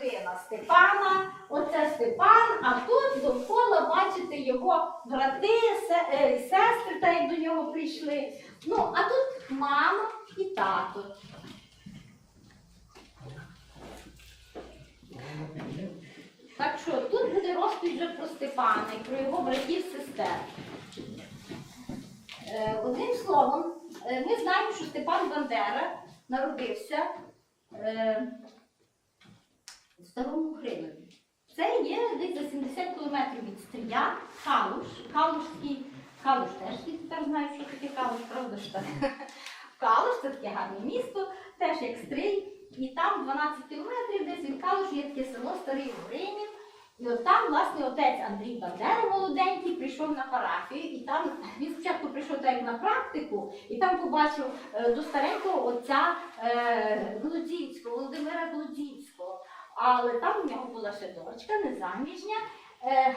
родина Степана, оце Степан, а тут довкола бачите його брати, е, сестри, та як до нього прийшли. Ну, а тут мама і тато. Так що тут буде розповідь вже про Степана і про його братів сестер. Е, Одним словом, е, ми знаємо, що Степан Бандера народився Старому Хринові. Це є десь за 70 кілометрів від Стрия, Калуш. Калушський, Калуш теж всі тепер знають, що таке Калуш, правда ж так? Калуш це таке гарне місто, теж як Стрий. І там 12 кілометрів десь від Калушу є таке село Старий Угринів. І от там, власне, отець Андрій Бандера молоденький прийшов на парафію, і там він спочатку прийшов так на практику, і там побачив е, до старенького отця е, Володінського, Володимира Володінського. Але там у нього була ще дочка, незаміжня, е,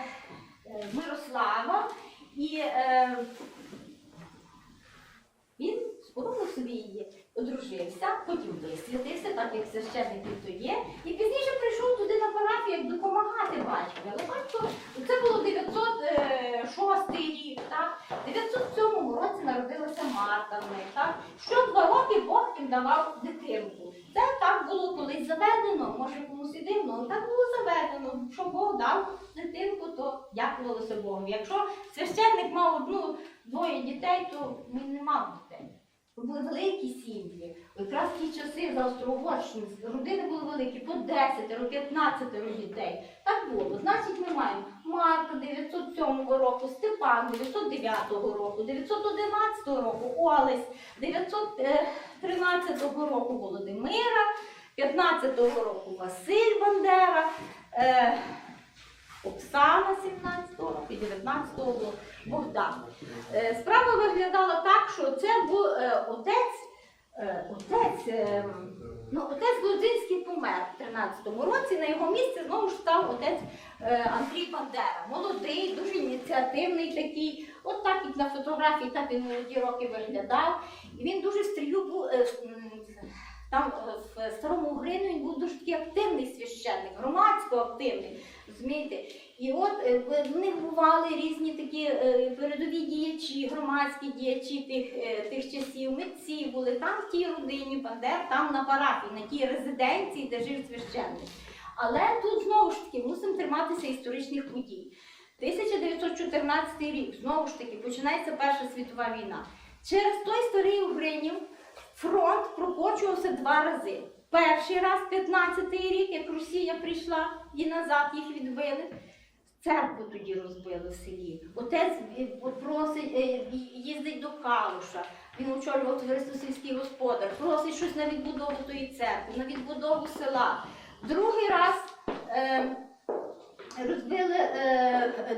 е, Мирослава, і е, він сподобав собі її, одружився, потім висвятився, так як священників то є, і пізніше прийшов туди на парафію, як допомагати батькові. Але батько, це було 906 рік, так? В 907 році народилася Марта так? Що два роки Бог їм давав колись заведено, може комусь і дивно, але так було заведено. Що Бог дав дитинку, то дякувалося Богу. Якщо священник мав одну двоє дітей, то він не мав дітей. Були великі сім'ї. Якраз ті часи за Острогорщини родини були великі, по 10, 15 дітей. Так було. Значить, ми маємо Марка 907 року, Степан 909 року, 911 року Олесь, 913 року Володимира, 15 року Василь Бандера. Е, Оксана 17 року і 19 року Богдан. Е, Справа виглядала так, що це був е, отець, е, отець, е, ну, отець Лозинський помер в 13-му році. На його місце знову ж став отець е, Андрій Бандера. Молодий, дуже ініціативний такий. От так і на фотографії, так він молоді роки виглядав. І він дуже стрію був. е, Там е, в старому Угрину він був дуже такий активний священник, громадсько активний. Розумієте? І от е, в них бували різні такі е, передові діячі, громадські діячі тих, тих часів, митці були там в тій родині Бандер, там на парафії, на тій резиденції, де жив священник. Але тут знову ж таки мусимо триматися історичних подій. 1914 рік, знову ж таки, починається Перша світова війна. Через той старий Угринів фронт прокочувався два рази. Перший раз, 15-й рік, як Росія прийшла і назад їх відбили. Церкву тоді розбили в селі. Отець е, просить, е, їздить до Калуша. Він очолював товариство сільський господар, просить щось на відбудову тої церкви, на відбудову села. Другий раз е, розбили,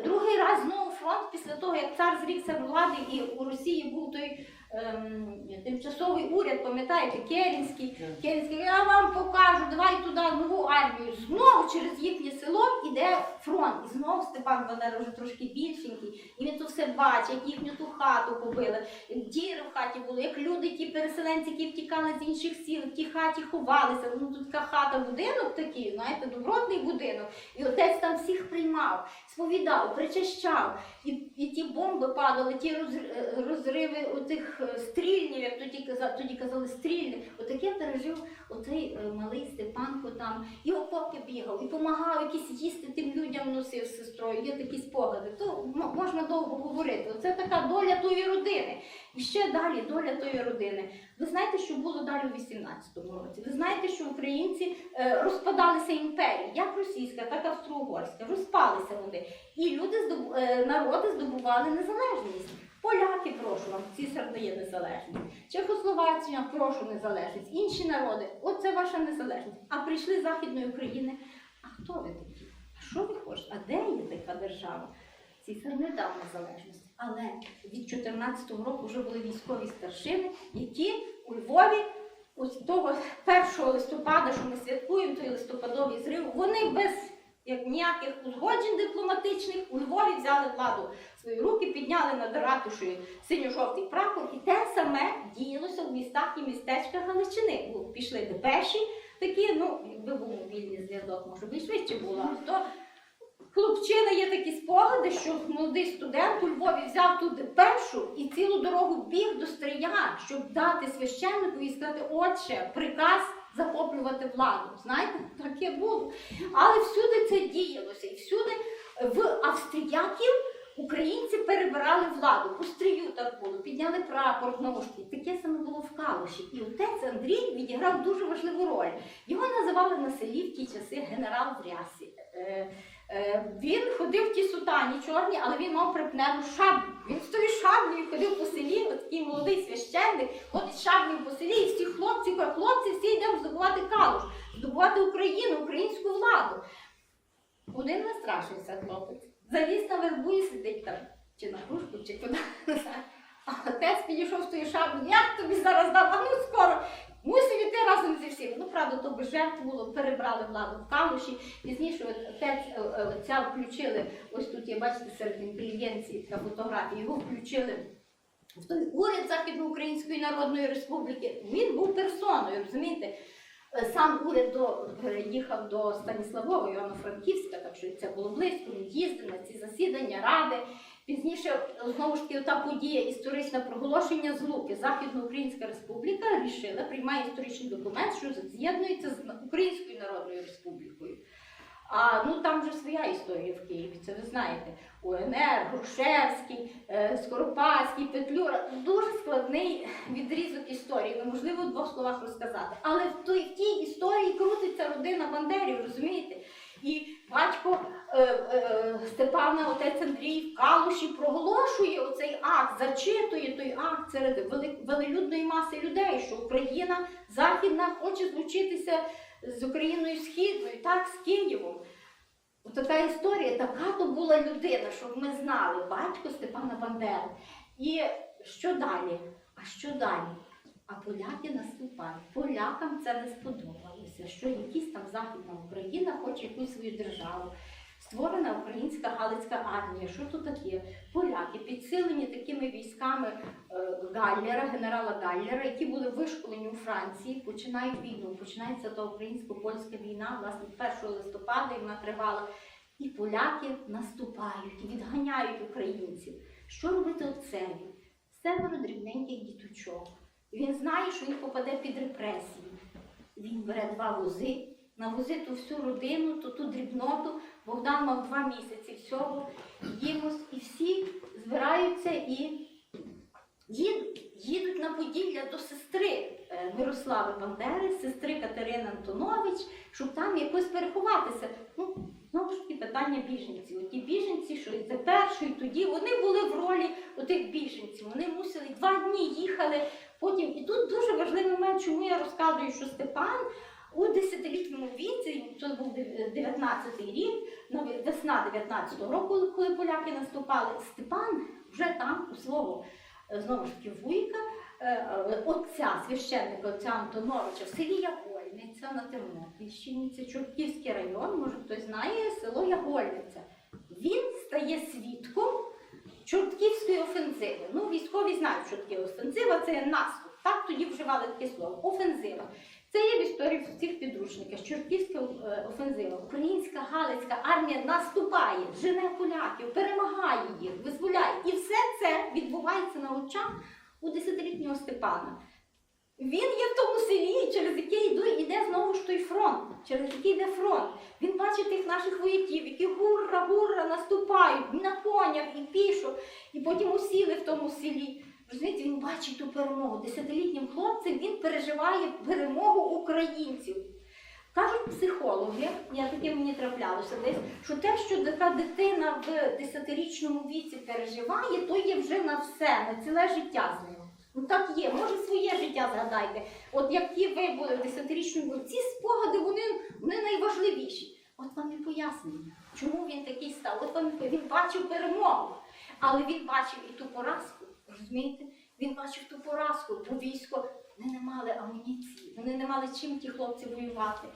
другий раз знову фронт після того, як цар зрікся влади і у Росії був той ем, тимчасовий уряд, пам'ятаєте, Керінський. Керінський, я вам покажу, давай туди нову армію. Знову через їхнє село йде фронт. І знову Степан Бандера вже трошки більшенький. І він то все бачить, як їхню ту хату побили. Діри в хаті були, як люди, ті переселенці, які втікали з інших сіл, в тій хаті ховалися. Ну тут така хата, будинок такий, знаєте, добротний будинок. Отець там всіх приймав, сповідав, причащав. І, і ті бомби падали, ті е, розриви отих е, стрільнів, як тоді казали, тоді казали стрільни. Отаке пережив оцей е, малий Степанко там. І окопи бігав, і допомагав якісь їсти тим людям носив з сестрою. Є такі спогади. То можна довго говорити. Оце така доля тої родини. І ще далі доля тої родини. Ви знаєте, що було далі у 18-му році? Ви знаєте, що українці е, розпадалися імперії, як російська, так і австро-угорська. Розпалися вони. І люди е, народи здобували незалежність. Поляки, прошу вам, цісар дає незалежність. Чехословаччина, прошу незалежність. Інші народи, оце ваша незалежність. А прийшли з Західної України. А хто ви такі? А що ви хочете? А де є така держава? Цісар не дав незалежність. Але від 14-го року вже були військові старшини, які у Львові ось того 1 листопада, що ми святкуємо, той листопадовий зрив, вони без як ніяких узгоджень дипломатичних у Львові взяли владу в свої руки, підняли над ратушею синьо-жовтий прапор, і те саме діялося в містах і містечках Галичини. Пішли депеші, такі, ну, якби був мобільний зв'язок, може би швидше було. Хлопчина є такі спогади, що молодий студент у Львові взяв туди першу і цілу дорогу біг до стрия, щоб дати священнику і сказати, отче, приказ захоплювати владу. Знаєте, таке було. Але всюди це діялося, і всюди в австріяків українці перебирали владу. По стрію так було, підняли прапор знову ж таки. Таке саме було в Калуші. І отець Андрій відіграв дуже важливу роль. Його називали на селі в ті часи генерал рясі. Е, він ходив в ті сутані чорні, але він мав припнену шаблю. Він з тою шаблею ходив по селі, такий молодий священник, ходить шаблею по селі, і всі хлопці, хлопці, всі йдемо здобувати калуш, здобувати Україну, українську владу. Один не страшився хлопець. Заліз на вербу і сидить там, чи на кружку, чи куди. А отець підійшов з тою шаблею, як тобі зараз дам, а ну скоро. Мусив іти разом зі всіми. Ну, правда, то було, перебрали владу в Калуші. Пізніше от отець е, е, включили, ось тут є, бачите, серед інтелігенції така фотографія, його включили в той уряд Західноукраїнської Народної Республіки. Він був персоною, розумієте? Е, Сам уряд до, переїхав до Станіславова, Івано-Франківська, так що це було близько, він їздив на ці засідання, ради. Пізніше, знову ж таки, та подія історичне проголошення злуки. Західноукраїнська Республіка рішила, приймає історичний документ, що з'єднується з Українською Народною Республікою. А ну там вже своя історія в Києві, це ви знаєте. УНР, Грушевський, е, Скоропадський, Петлюра. Дуже складний відрізок історії, неможливо в двох словах розказати. Але в тій історії крутиться родина Бандерів, розумієте? І батько е, е, Степана, отець Андрій в Калуші проголошує оцей акт, зачитує той акт серед велелюдної маси людей, що Україна Західна хоче злучитися з Україною Східною, так, з Києвом. От така історія, така то була людина, щоб ми знали, батько Степана Бандери. І що далі? А що далі? А поляки наступають. Полякам це не сподобалося, що якась там Західна Україна хоче якусь свою державу. Створена українська Галицька армія. Що тут таке? Поляки підсилені такими військами е, Галлера, генерала Галлера, які були вишколені у Франції, починають війну. Починається та українсько-польська війна, власне, 1 листопада і вона тривала. І поляки наступають, відганяють українців. Що робити оцеві? Семеро дрібненьких діточок. Він знає, що він попаде під репресії. Він бере два вози, на вози ту всю родину, ту, ту дрібноту. Богдан мав два місяці всього. Їмось, і всі збираються і їдуть, на Поділля до сестри е, Мирослави Бандери, сестри Катерини Антонович, щоб там якось переховатися. Ну, знову ж таки питання біженців. Оті біженці, що і це перші, і тоді вони були в ролі отих біженців. Вони мусили два дні їхали. Потім і тут дуже важливий момент, чому я розказую, що Степан у десятилітньому віці, це був 19-й рік, на весна 19-го року, коли поляки наступали, Степан вже там у свого е, знову ж таки вуйка, е, е, отця, священника отця Антоновича в селі Ягольниця на Тернопільщині, це Чортківський район, може хтось знає село Ягольниця. Він стає свідком Чортківської офензиви. Ну, військові знають, що таке офензива, це наступ. Так тоді вживали таке слово офензива. Це є в історії в цих підручниках. Чортківська е, офензива. Українська Галицька армія наступає, жене поляків, перемагає їх, визволяє. І все це відбувається на очах у десятилітнього Степана. Він є в тому селі, через яке йде, йде знову ж той фронт, через який йде фронт. Він бачить тих наших вояків, які гурра-гурра наступають на конях і пішо, і потім усіли в тому селі. Розумієте, він бачить ту перемогу. Десятилітнім хлопцем він переживає перемогу українців. Кажуть психологи, я таке мені траплялося десь, що те, що така дитина в десятирічному віці переживає, то є вже на все, на ціле життя з ним. Ну так є, може своє життя згадайте. От які ви були віці, ці спогади вони, вони найважливіші. От вам і пояснення, чому він такий став. От вам він бачив перемогу, але він бачив і ту поразку. Розумієте? Він бачив ту поразку, бо військо вони не мали амуніції, вони не мали чим ті хлопці воювати.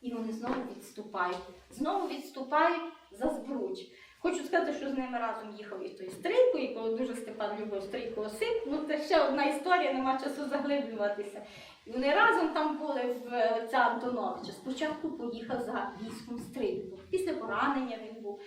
І вони знову відступають. Знову відступають за збруч. Хочу сказати, що з ними разом їхав і той Стрийко, і коли дуже Степан любив Стрийко осип. Ну це ще одна історія, нема часу заглиблюватися. І вони разом там були в ця Антоновича. Спочатку поїхав за військом стрийко. Після поранення він був.